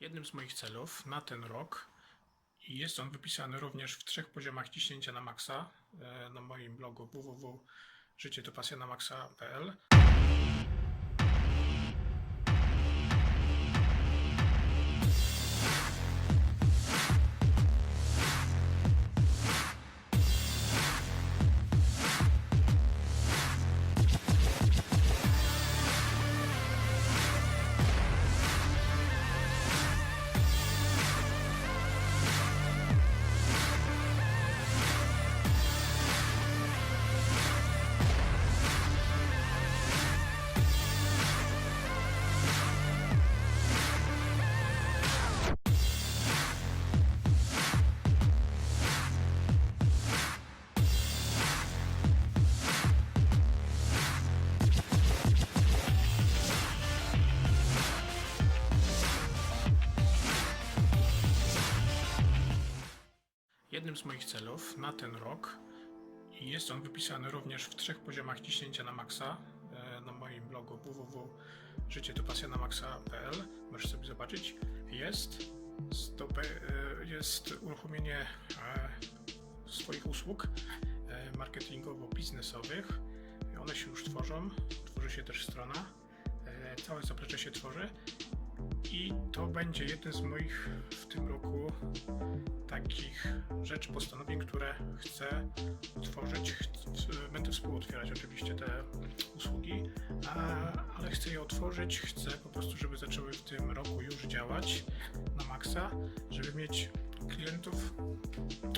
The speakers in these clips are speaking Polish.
jednym z moich celów na ten rok jest on wypisany również w trzech poziomach ciśnięcia na maksa e, na moim blogu www.życietopasjanamaxa.pl Jednym z moich celów na ten rok i jest on wypisany również w trzech poziomach ciśnięcia na maksa e, na moim blogu www.życietopasjanamaxa.pl możesz sobie zobaczyć jest stopy, e, jest uruchomienie e, swoich usług marketingowo-biznesowych. One się już tworzą tworzy się też strona całe zaplecze się tworzy i to będzie jeden z moich w tym roku takich rzeczy, postanowień, które chcę otworzyć. Będę współotwierać oczywiście te usługi, ale chcę je otworzyć. Chcę po prostu, żeby zaczęły w tym roku już działać na maksa, żeby mieć klientów,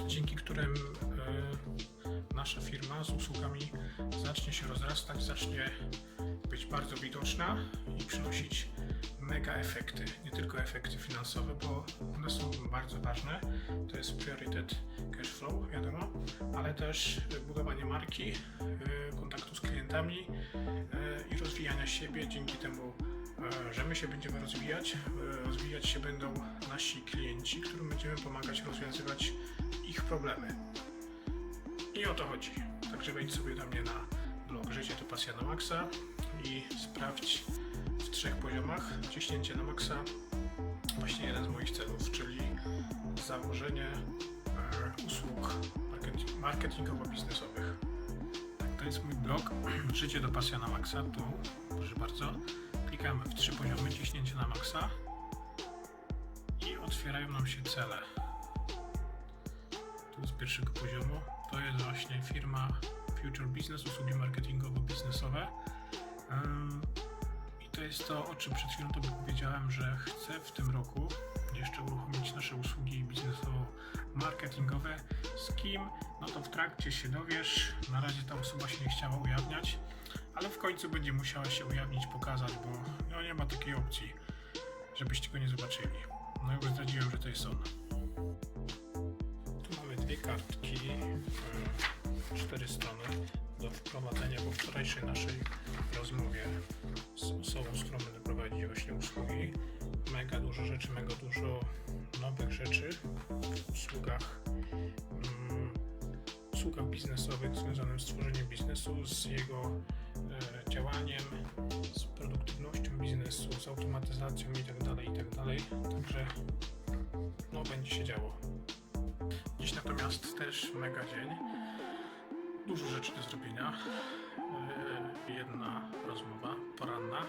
dzięki którym e, nasza firma z usługami zacznie się rozrastać, zacznie być bardzo widoczna i przynosić mega efekty, nie tylko efekty finansowe, bo one są bardzo ważne, to jest priorytet cash flow, wiadomo, ale też budowanie marki, y, kontaktu z klientami y, i rozwijania siebie dzięki temu, y, że my się będziemy rozwijać, rozwijać się będą nasi klienci, którym będziemy pomagać rozwiązywać ich problemy. I o to chodzi. Także wejdź sobie do mnie na blog Życie to pasja na maksa i sprawdź w trzech poziomach ciśnięcie na maksa. Właśnie jeden z moich celów, czyli założenie e, usług marketing- marketingowo-biznesowych. Tak, to jest mój blog Życie do pasja na maksa. Tu, proszę bardzo, klikamy w trzy poziomy ciśnięcie na maksa i otwierają nam się cele. Tu z pierwszego poziomu to jest właśnie firma Future Business, usługi marketingowo-biznesowe. To jest to, o czym przed chwilą Tobie powiedziałem, że chcę w tym roku jeszcze uruchomić nasze usługi biznesowo-marketingowe. Z kim? No to w trakcie się dowiesz. Na razie ta osoba się nie chciała ujawniać, ale w końcu będzie musiała się ujawnić, pokazać, bo no nie ma takiej opcji, żebyście go nie zobaczyli. No i zdradziłem, że to jest on. Tu mamy dwie kartki, e, cztery strony do wprowadzenia po wczorajszej naszej rozmowie z osobą, z którą będę prowadzić właśnie usługi. Mega dużo rzeczy, mega dużo nowych rzeczy w usługach, mm, usługach biznesowych związanych z tworzeniem biznesu, z jego e, działaniem, z produktywnością biznesu, z automatyzacją itd. itd. Także no będzie się działo. Dziś natomiast też mega dzień. Dużo rzeczy do zrobienia. Yy, Jedna rozmowa poranna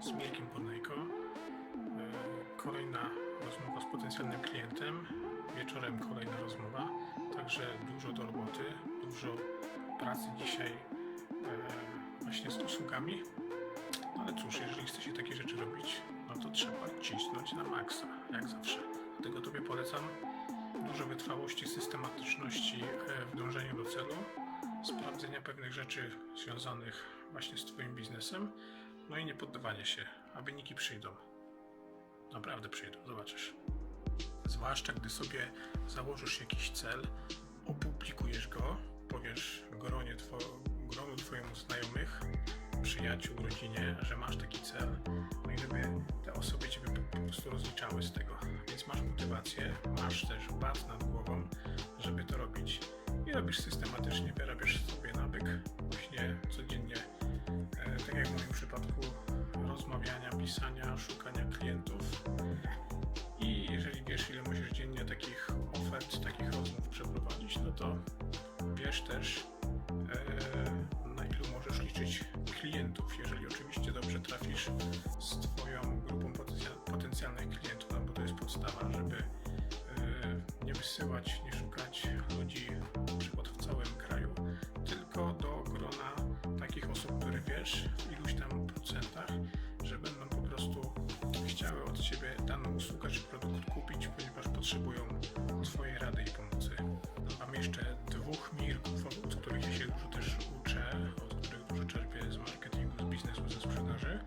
z Mirkiem Pornejko. Yy, Kolejna rozmowa z potencjalnym klientem. Wieczorem kolejna rozmowa. Także dużo do roboty, dużo pracy dzisiaj yy, właśnie z usługami. No ale cóż, jeżeli chce się takie rzeczy robić, no to trzeba cisnąć na maksa, jak zawsze. Dlatego Tobie polecam dużo wytrwałości, systematyczności e, w dążeniu do celu, sprawdzenia pewnych rzeczy związanych właśnie z Twoim biznesem, no i nie poddawanie się, a wyniki przyjdą. Naprawdę przyjdą, zobaczysz. Zwłaszcza gdy sobie założysz jakiś cel, opublikujesz go, powiesz gronie two, gronu Twojemu znajomych, przyjaciół, rodzinie, że masz taki cel, no i żeby te osoby Ciebie po, prostu rozliczały z tego. Więc masz motywację, masz też bat nad głową, żeby to robić i robisz systematycznie, wyrabiasz sobie nawyk przypadku rozmawiania, pisania, szukania klientów. I jeżeli wiesz, ile musisz dziennie takich ofert, takich rozmów przeprowadzić, no to wiesz też, e, na ilu możesz liczyć klientów, jeżeli oczywiście dobrze trafisz z Twoją grupą potencjalnych klientów, no bo to jest podstawa, żeby e, nie wysyłać, nie szukać ludzi na przykład w całym kraju, tylko do grona takich osób, które wiesz, potrzebują Twojej rady i pomocy. Mam jeszcze dwóch mirków, od których się dużo też uczę, od których dużo czerpię z marketingu, z biznesu, ze sprzedaży,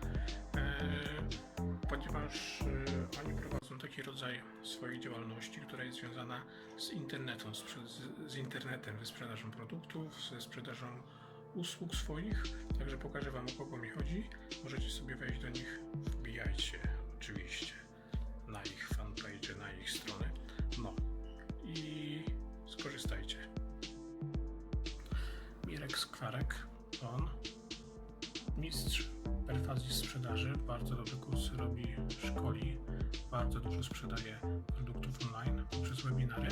e, ponieważ e, oni prowadzą taki rodzaj swojej działalności, która jest związana z internetem, z internetem, ze sprzedażą produktów, ze sprzedażą usług swoich. Także pokażę Wam o kogo mi chodzi. Możecie sobie wejść do nich, wbijajcie oczywiście na ich fanpage, na ich stronę. Skwarek, on mistrz perfazji sprzedaży, bardzo dobry kursy robi, szkoli, bardzo dużo sprzedaje produktów online poprzez webinary.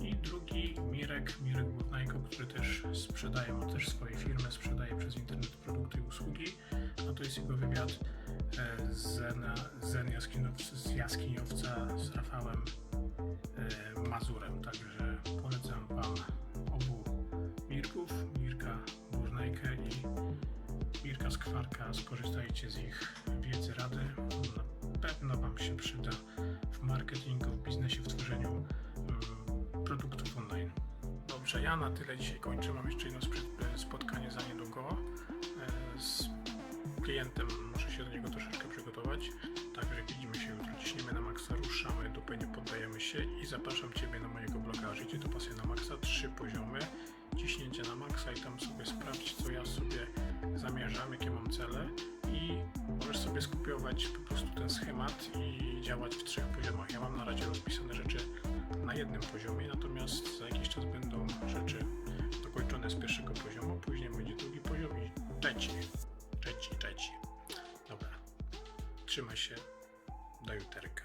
I drugi Mirek, Mirek Burnajko, który też sprzedaje, ma też swoje firmy, sprzedaje przez internet produkty i usługi. No to jest jego wywiad e, Zen jaskiniowca, z jaskiniowca z Rafałem e, Mazurem. Także Mirka Skwarka. Skorzystajcie z ich wiedzy, rady. Na pewno Wam się przyda w marketingu, w biznesie, w tworzeniu mm, produktów online. Dobrze, ja na tyle dzisiaj kończę. Mam jeszcze jedno sprzy- spotkanie za niedługo e, z klientem. Muszę się do niego troszeczkę przygotować. Także widzimy się jutro. Ciśniemy na maksa, ruszamy, dupy nie poddajemy się i zapraszam Ciebie na mojego bloga Życie to pasja na maksa. Trzy poziomy. Ciśnięcie na maksa i tam sobie sprawdź, co ja sobie sobie skopiować po prostu ten schemat i działać w trzech poziomach. Ja mam na razie rozpisane rzeczy na jednym poziomie, natomiast za jakiś czas będą rzeczy dokończone z pierwszego poziomu, później będzie drugi poziom i trzeci, trzeci, trzeci. Dobra, trzymaj się, do juterka.